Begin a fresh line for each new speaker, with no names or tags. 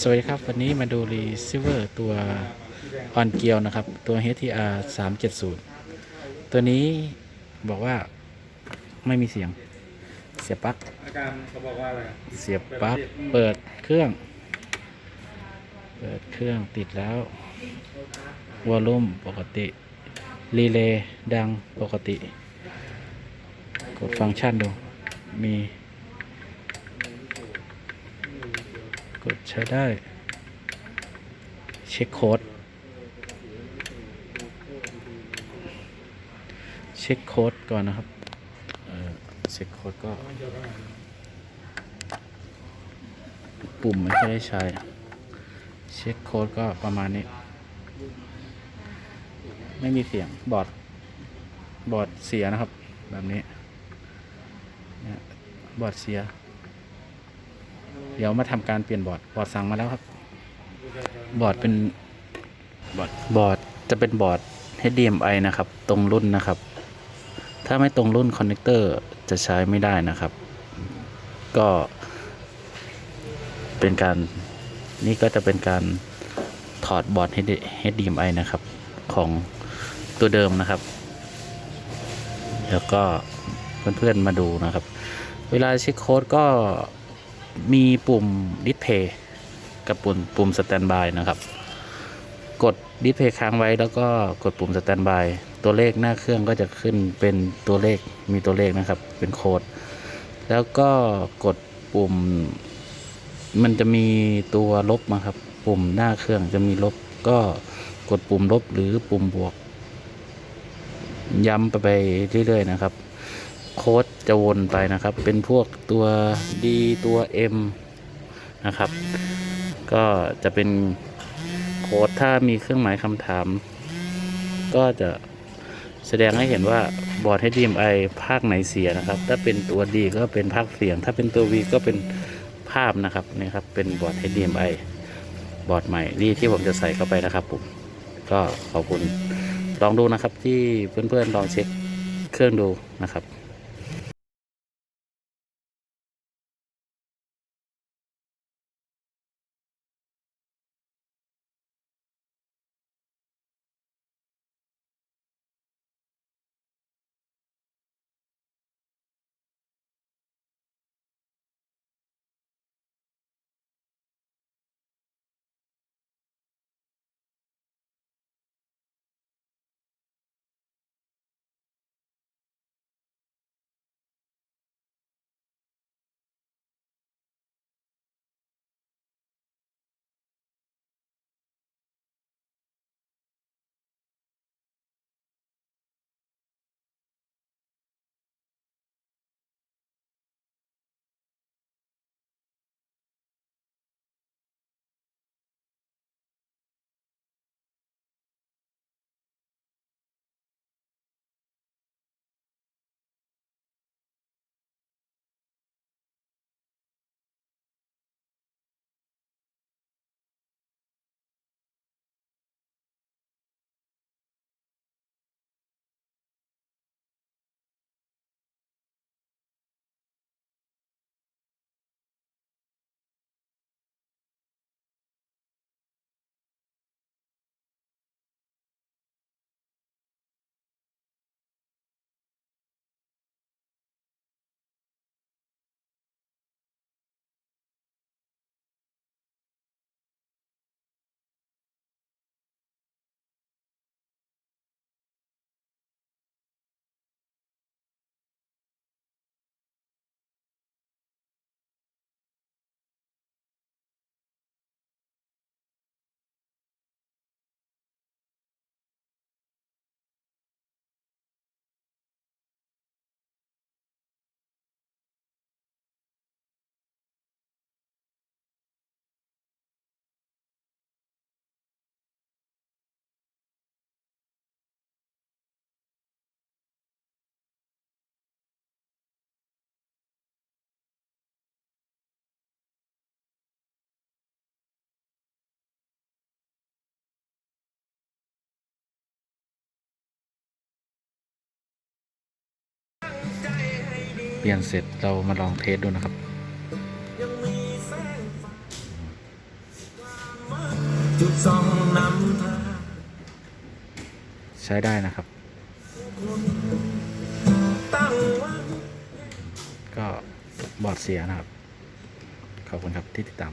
สวัสดีครับ วันนี้มาดูรีเซิเวอร์ตัวออนเกียวนะครับ ตัว HTR 370 ตัวนี้บอกว่าไม่มีเสียง เสียบปลั๊ก
อาการเขาบอกว่าอะไรอะ
เสียบปลั๊กเปิดเครื่อง เปิดเครื่องติดแล้ววอลลุ่มปกติ รีเลย์ดังปกติ กดฟังก์ชันดู มี กดใช้ได้ เช็คโค้ด เช็คโค้ดก่อนนะครับเช็คโค้ดก็ ปุ่มไม่ค่อยได้ใช้ เช็คโค้ดก็ประมาณนี้ ไม่มีเสียงบอร์ดบอร์ดเสียนะครับ แบบนี้บอร์ดเสีย เดี๋ยวมาทำการเปลี่ยนบอร์ดบอร์ดสั่งมาแล้วครับ บอร์ดเป็นบอร์ดบอร์ดจะเป็นบอร์ด HDMI นะครับ ตรงรุ่นนะครับ ถ้าไม่ตรงรุ่นคอนเนคเตอร์จะใช้ไม่ได้นะครับ ก็เป็นการนี่ก็จะเป็นการถอดบอร์ด HDMI นะครับของตัวเดิมนะครับ แล้วก็เพื่อนๆมาดูนะครับ เวลาเช็คโค้ดก็ มีปุ่มดิสเพย์กับปุ่มปุ่มสแตนบายนะครับ กดดิสเพย์ค้างไว้แล้วก็กดปุ่มสแตนบายตัวเลขหน้าเครื่องก็จะขึ้นเป็นตัวเลขมีตัวเลขนะครับ เป็นโค้ดแล้วก็กดปุ่ม มันจะมีตัวลบมาครับ ปุ่มหน้าเครื่องจะมีลบก็กดปุ่มลบหรือปุ่มบวก ย้ำไปไปเรื่อยๆนะครับ โค้ดจะวนไปนะครับ เป็นพวกตัว D ตัว M นะครับ ก็จะเป็นโค้ดถ้ามีเครื่องหมายคำถาม ก็จะแสดงให้เห็นว่าบอร์ด HDMI ภาคไหนเสียนะครับ ถ้าเป็นตัว D ก็เป็นภาคเสียง ถ้าเป็นตัว V ก็เป็นภาพนะครับนี่ครับเป็นบอร์ด HDMI บอร์ดใหม่นี่ที่ผมจะใส่เข้าไปนะครับผมก็ขอบคุณลองดูนะครับที่เพื่อนๆลองเช็คเครื่องดูนะครับ ปลี่ยนเสร็จเรามาลองเทสดูนะครับใช้ได้นะครับ ก็บอร์ดเสียนะครับ ขอบคุณครับที่ติดตาม